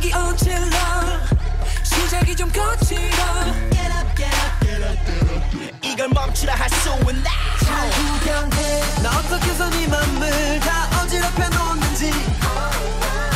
여기저기 어질러. 시작이 좀 거칠어. 이걸 멈추라 할 수 있나? 잘 구경해. 나 어떻게 해서 네 맘을 다 어지럽혀 놓는지.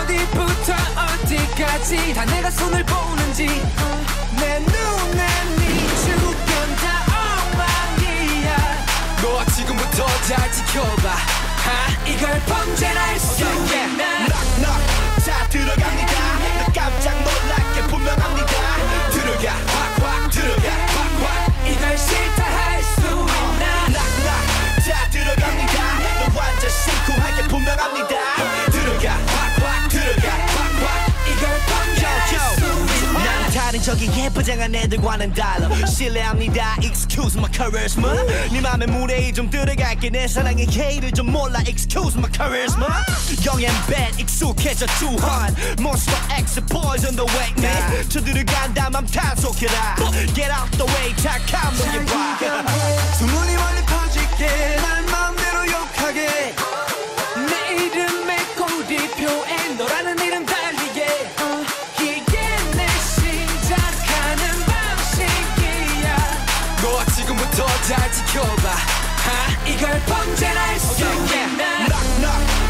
어디부터 어디까지 다 내가 손을 보는지. 내 눈에 네 주변 다 엉망이야. 너 지금부터 잘 지켜봐. 하? 이걸 범 저기 예쁘장한 애들과는 달라. 실례합니다. Excuse my charisma 네 맘에 무례히 좀 들어갈게. 내 사랑의 K를 좀 몰라. Excuse my charisma and bad 익숙해져 투한 Monster X poison the way man 저 들어간다 맘 탄속해라. Get out the way 착한 놈이 봐 소문이 멀리 퍼질게. 날 마음대로 욕하게. 내 이름에 꼬리표에 너라는 지금부터 잘 지켜봐. 하? 이걸 범죄라 할수 있나? 낙낙